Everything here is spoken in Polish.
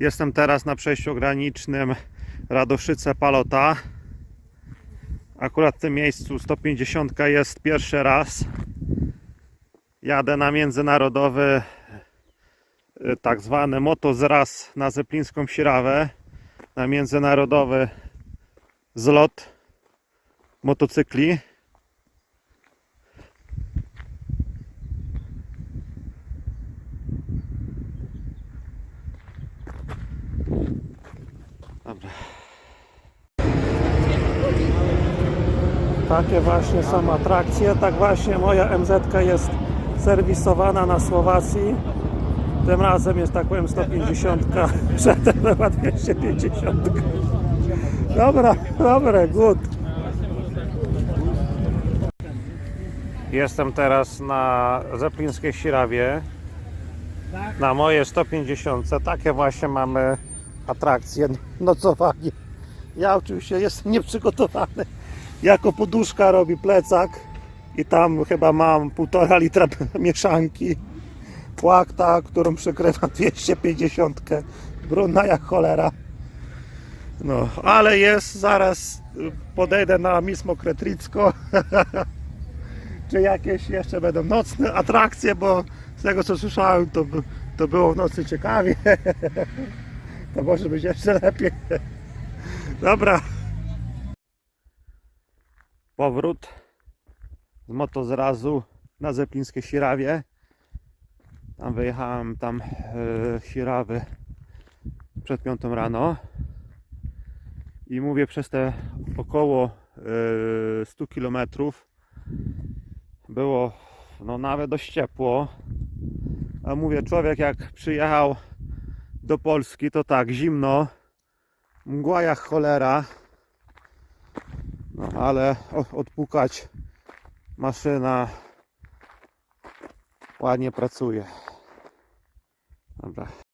Jestem teraz na przejściu granicznym Radoszyce-Palota. Akurat w tym miejscu 150 jest pierwszy raz. Jadę na międzynarodowy y, tak zwany motozraz na Zeplińską Sirawę. Na międzynarodowy zlot motocykli. Dobra. Takie właśnie są atrakcje. Tak właśnie moja MZ jest serwisowana na Słowacji. Tym razem jest tak powiem 150, przedtem była 250. Dobra, dobre, good. Jestem teraz na Zeplińskiej Sirawie. Na moje 150. Takie właśnie mamy atrakcje, nocowanie. Ja oczywiście jestem nieprzygotowany. Jako poduszka robi plecak i tam chyba mam półtora litra mieszanki. Płachta, którą przykrywa 250. Brudna jak cholera. No, ale jest, zaraz podejdę na Mismo Kretricko. Czy jakieś jeszcze będą nocne atrakcje, bo z tego co słyszałem, to, to było w nocy ciekawie. To może być jeszcze lepiej. Dobra. Powrót z motozrazu na Zeplińskie Sirawie. Tam wyjechałem tam e, Sirawy przed piątą rano. I mówię przez te około e, 100 km było no nawet dość ciepło. A mówię, człowiek jak przyjechał do Polski, to tak, zimno, mgła jak cholera, no ale odpukać maszyna ładnie pracuje. Dobra.